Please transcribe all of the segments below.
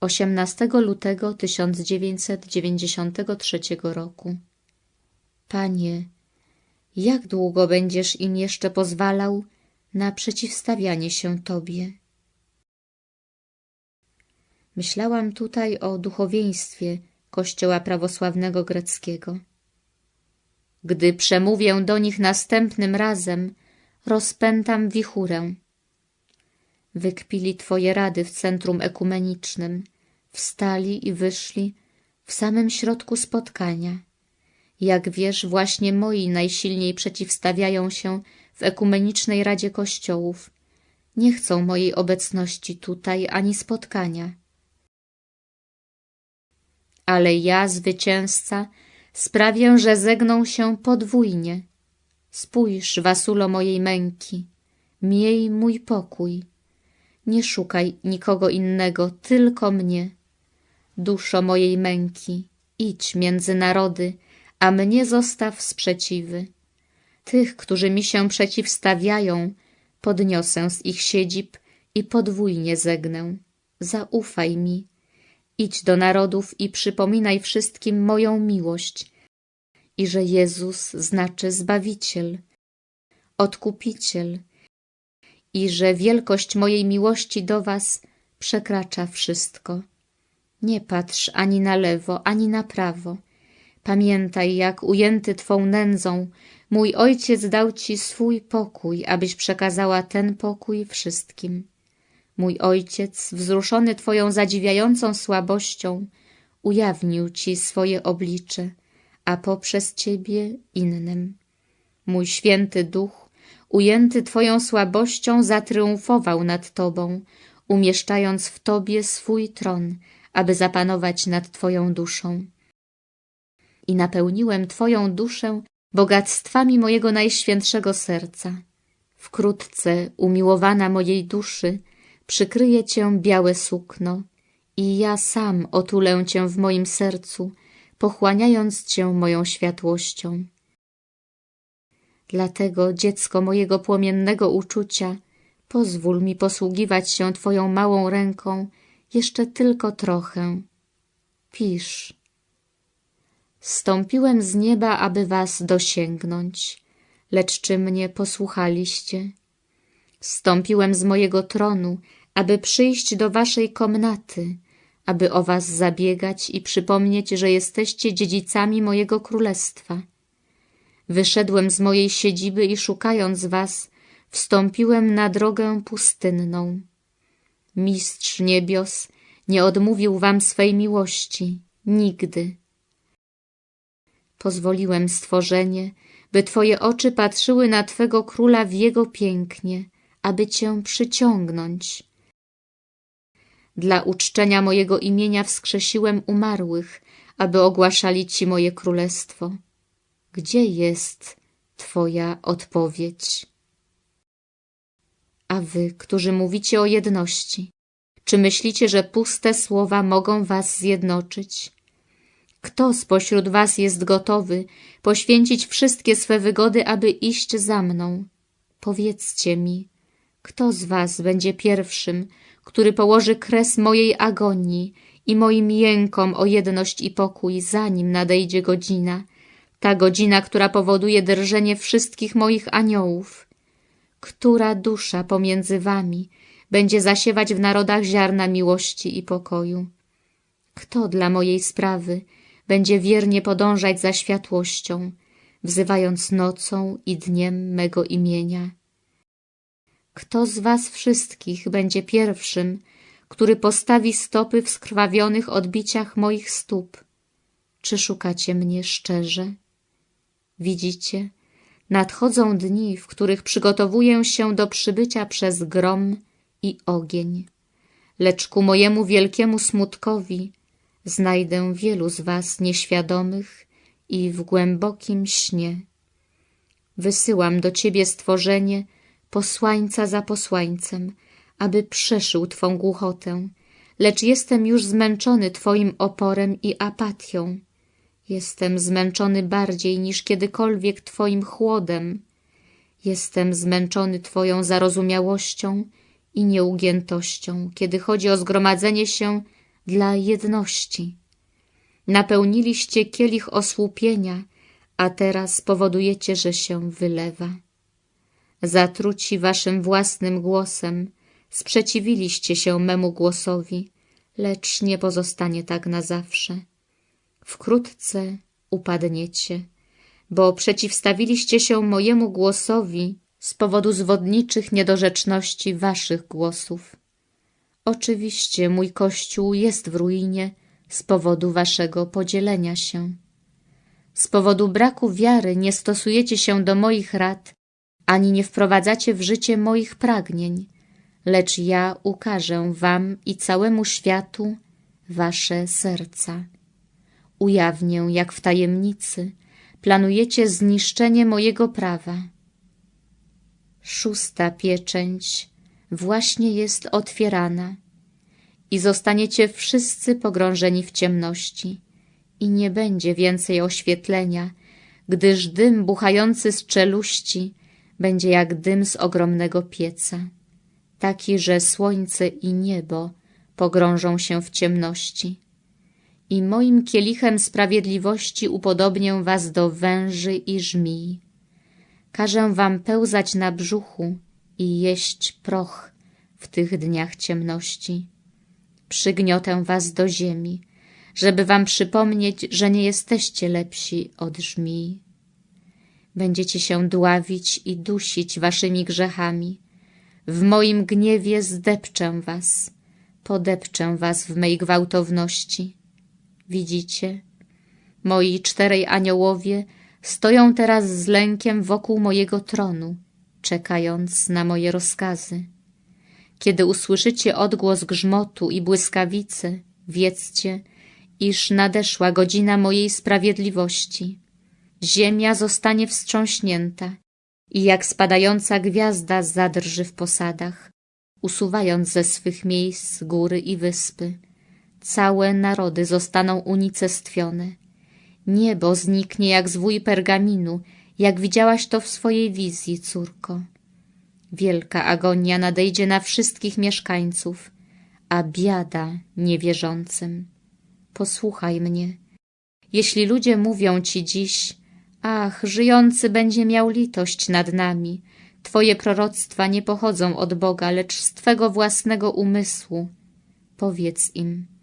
18 lutego 1993 roku. Panie, jak długo będziesz im jeszcze pozwalał na przeciwstawianie się Tobie? Myślałam tutaj o duchowieństwie Kościoła prawosławnego greckiego. Gdy przemówię do nich następnym razem, rozpętam wichurę. Wykpili Twoje rady w centrum ekumenicznym, wstali i wyszli w samym środku spotkania. Jak wiesz, właśnie moi najsilniej przeciwstawiają się w ekumenicznej Radzie Kościołów. Nie chcą mojej obecności tutaj ani spotkania. Ale ja, zwycięzca, sprawię, że zegną się podwójnie. Spójrz, wasulo mojej męki, miej mój pokój. Nie szukaj nikogo innego, tylko mnie. Duszo mojej męki, idź między narody, a mnie zostaw sprzeciwy. Tych, którzy mi się przeciwstawiają, podniosę z ich siedzib i podwójnie zegnę. Zaufaj mi. Idź do narodów i przypominaj wszystkim moją miłość i że Jezus znaczy Zbawiciel, Odkupiciel i że wielkość mojej miłości do was przekracza wszystko. Nie patrz ani na lewo, ani na prawo. Pamiętaj, jak ujęty Twą nędzą, mój Ojciec dał Ci swój pokój, abyś przekazała ten pokój wszystkim. Mój Ojciec, wzruszony Twoją zadziwiającą słabością, ujawnił Ci swoje oblicze, a poprzez Ciebie innym. Mój święty duch, ujęty Twoją słabością, zatriumfował nad Tobą, umieszczając w Tobie swój tron, aby zapanować nad Twoją duszą. I napełniłem Twoją duszę bogactwami mojego najświętszego serca. Wkrótce, umiłowana mojej duszy, przykryje Cię białe sukno i ja sam otulę Cię w moim sercu, pochłaniając Cię moją światłością. Dlatego, dziecko mojego płomiennego uczucia, pozwól mi posługiwać się Twoją małą ręką jeszcze tylko trochę. Pisz. Stąpiłem z nieba, aby was dosięgnąć, lecz czy mnie posłuchaliście? Stąpiłem z mojego tronu, aby przyjść do waszej komnaty, aby o was zabiegać i przypomnieć, że jesteście dziedzicami mojego królestwa. Wyszedłem z mojej siedziby i szukając was, wstąpiłem na drogę pustynną. Mistrz niebios nie odmówił wam swej miłości, nigdy. Pozwoliłem stworzenie, by twoje oczy patrzyły na twego króla w jego pięknie, aby cię przyciągnąć. Dla uczczenia mojego imienia wskrzesiłem umarłych, aby ogłaszali ci moje królestwo. Gdzie jest twoja odpowiedź? A wy, którzy mówicie o jedności, czy myślicie, że puste słowa mogą was zjednoczyć? Kto spośród was jest gotowy poświęcić wszystkie swe wygody, aby iść za mną? Powiedzcie mi, kto z was będzie pierwszym, który położy kres mojej agonii i moim jękom o jedność i pokój, zanim nadejdzie godzina, ta godzina, która powoduje drżenie wszystkich moich aniołów? Która dusza pomiędzy wami będzie zasiewać w narodach ziarna miłości i pokoju? Kto dla mojej sprawy będzie wiernie podążać za światłością, wzywając nocą i dniem mego imienia? Kto z was wszystkich będzie pierwszym, który postawi stopy w skrwawionych odbiciach moich stóp? Czy szukacie mnie szczerze? Widzicie, nadchodzą dni, w których przygotowuję się do przybycia przez grom i ogień. Lecz ku mojemu wielkiemu smutkowi znajdę wielu z was nieświadomych i w głębokim śnie. Wysyłam do ciebie stworzenie, posłańca za posłańcem, aby przeszył twą głuchotę, lecz jestem już zmęczony twoim oporem i apatią. Jestem zmęczony bardziej niż kiedykolwiek twoim chłodem. Jestem zmęczony twoją zarozumiałością i nieugiętością, kiedy chodzi o zgromadzenie się dla jedności. Napełniliście kielich osłupienia, a teraz powodujecie, że się wylewa. Zatruci waszym własnym głosem, sprzeciwiliście się memu głosowi, lecz nie pozostanie tak na zawsze. Wkrótce upadniecie, bo przeciwstawiliście się mojemu głosowi z powodu zwodniczych niedorzeczności waszych głosów. Oczywiście mój Kościół jest w ruinie z powodu waszego podzielenia się. Z powodu braku wiary nie stosujecie się do moich rad, ani nie wprowadzacie w życie moich pragnień, lecz ja ukażę wam i całemu światu wasze serca. Ujawnię, jak w tajemnicy, planujecie zniszczenie mojego prawa. Szósta pieczęć. Właśnie jest otwierana. I zostaniecie wszyscy pogrążeni w ciemności. I nie będzie więcej oświetlenia, gdyż dym buchający z czeluści będzie jak dym z ogromnego pieca, taki, że słońce i niebo pogrążą się w ciemności. I moim kielichem sprawiedliwości upodobnię was do węży i żmij. Każę wam pełzać na brzuchu i jeść proch w tych dniach ciemności. Przygniotę was do ziemi, żeby wam przypomnieć, że nie jesteście lepsi od żmij. Będziecie się dławić i dusić waszymi grzechami. W moim gniewie zdepczę was, podepczę was w mej gwałtowności. Widzicie? Moi czterej aniołowie stoją teraz z lękiem wokół mojego tronu, czekając na moje rozkazy. Kiedy usłyszycie odgłos grzmotu i błyskawicy, wiedzcie, iż nadeszła godzina mojej sprawiedliwości. Ziemia zostanie wstrząśnięta i jak spadająca gwiazda zadrży w posadach, usuwając ze swych miejsc góry i wyspy. Całe narody zostaną unicestwione. Niebo zniknie jak zwój pergaminu, jak widziałaś to w swojej wizji, córko. Wielka agonia nadejdzie na wszystkich mieszkańców, a biada niewierzącym. Posłuchaj mnie. Jeśli ludzie mówią ci dziś, ach, żyjący będzie miał litość nad nami, twoje proroctwa nie pochodzą od Boga, lecz z twego własnego umysłu. Powiedz im,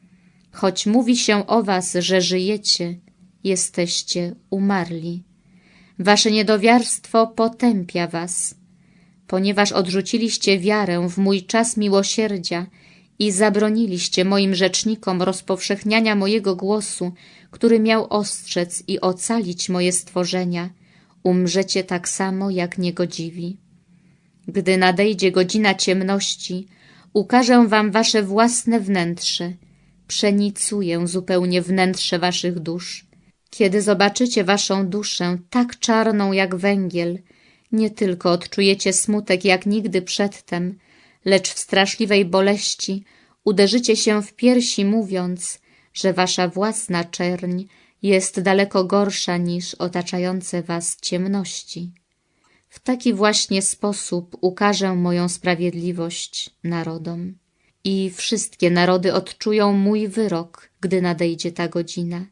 choć mówi się o was, że żyjecie, jesteście umarli. Wasze niedowiarstwo potępia was, ponieważ odrzuciliście wiarę w mój czas miłosierdzia i zabroniliście moim rzecznikom rozpowszechniania mojego głosu, który miał ostrzec i ocalić moje stworzenia, umrzecie tak samo jak niegodziwi. Gdy nadejdzie godzina ciemności, ukażę wam wasze własne wnętrze, przenicuję zupełnie wnętrze waszych dusz. Kiedy zobaczycie waszą duszę tak czarną jak węgiel, nie tylko odczujecie smutek jak nigdy przedtem, lecz w straszliwej boleści uderzycie się w piersi, mówiąc, że wasza własna czerń jest daleko gorsza niż otaczające was ciemności. W taki właśnie sposób ukażę moją sprawiedliwość narodom. I wszystkie narody odczują mój wyrok, gdy nadejdzie ta godzina.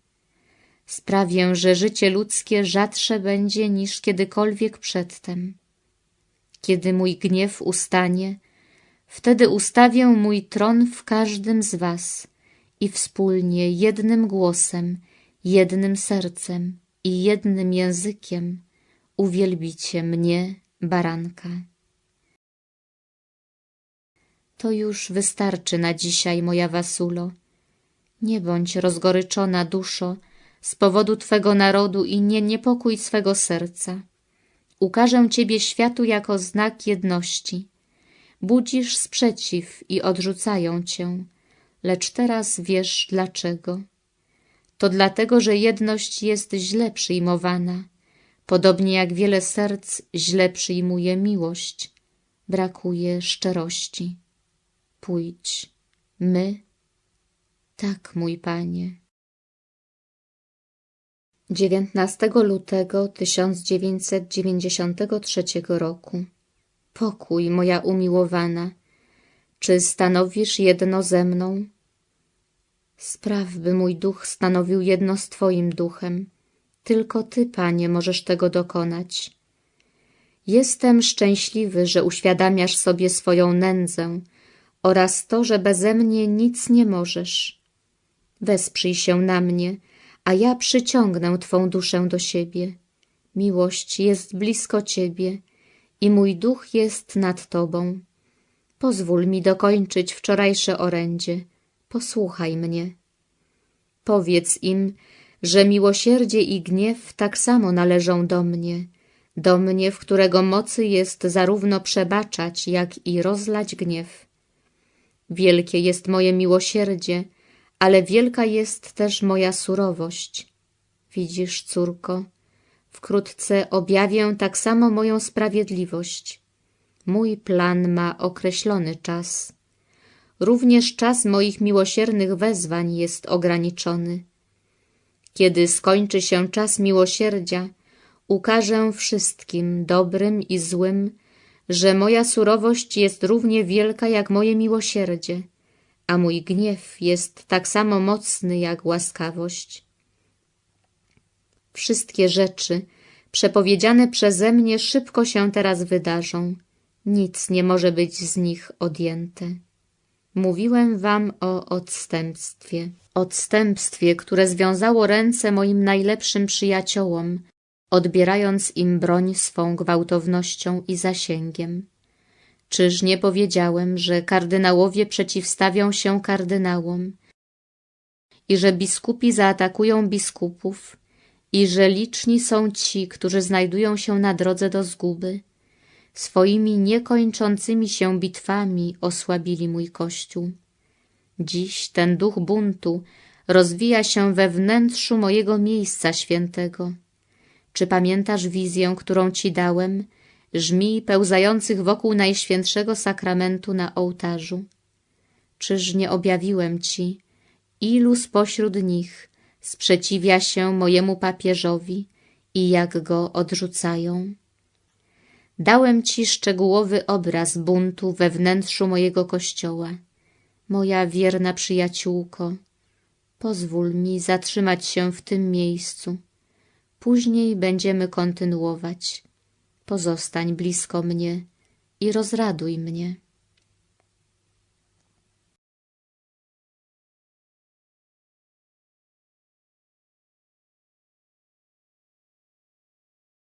Sprawię, że życie ludzkie rzadsze będzie niż kiedykolwiek przedtem. Kiedy mój gniew ustanie, wtedy ustawię mój tron w każdym z was i wspólnie jednym głosem, jednym sercem i jednym językiem uwielbicie mnie, baranka. To już wystarczy na dzisiaj, moja Wasulo. Nie bądź rozgoryczona, duszo, z powodu Twego narodu i nie niepokój swego serca. Ukażę Ciebie światu jako znak jedności. Budzisz sprzeciw i odrzucają Cię, lecz teraz wiesz dlaczego. To dlatego, że jedność jest źle przyjmowana, podobnie jak wiele serc źle przyjmuje miłość, brakuje szczerości. Pójdź, my, tak, mój Panie. 19 lutego 1993 roku. Pokój, moja umiłowana, czy stanowisz jedno ze mną? Spraw, by mój duch stanowił jedno z Twoim duchem. Tylko Ty, Panie, możesz tego dokonać. Jestem szczęśliwy, że uświadamiasz sobie swoją nędzę oraz to, że beze mnie nic nie możesz. Wesprzyj się na mnie, a ja przyciągnę Twą duszę do siebie. Miłość jest blisko Ciebie i mój duch jest nad Tobą. Pozwól mi dokończyć wczorajsze orędzie. Posłuchaj mnie. Powiedz im, że miłosierdzie i gniew tak samo należą do mnie, do mnie, w którego mocy jest zarówno przebaczać, jak i rozlać gniew. Wielkie jest moje miłosierdzie, ale wielka jest też moja surowość. Widzisz, córko, wkrótce objawię tak samo moją sprawiedliwość. Mój plan ma określony czas. Również czas moich miłosiernych wezwań jest ograniczony. Kiedy skończy się czas miłosierdzia, ukażę wszystkim, dobrym i złym, że moja surowość jest równie wielka jak moje miłosierdzie, a mój gniew jest tak samo mocny jak łaskawość. Wszystkie rzeczy przepowiedziane przeze mnie szybko się teraz wydarzą. Nic nie może być z nich odjęte. Mówiłem wam o odstępstwie. Odstępstwie, które związało ręce moim najlepszym przyjaciołom, odbierając im broń swą gwałtownością i zasięgiem. Czyż nie powiedziałem, że kardynałowie przeciwstawią się kardynałom i że biskupi zaatakują biskupów i że liczni są ci, którzy znajdują się na drodze do zguby? Swoimi niekończącymi się bitwami osłabili mój Kościół. Dziś ten duch buntu rozwija się we wnętrzu mojego miejsca świętego. Czy pamiętasz wizję, którą ci dałem, żmij pełzających wokół Najświętszego Sakramentu na ołtarzu? Czyż nie objawiłem ci, ilu spośród nich sprzeciwia się mojemu papieżowi i jak go odrzucają? Dałem ci szczegółowy obraz buntu we wnętrzu mojego kościoła. Moja wierna przyjaciółko, pozwól mi zatrzymać się w tym miejscu. Później będziemy kontynuować. Pozostań blisko mnie i rozraduj mnie.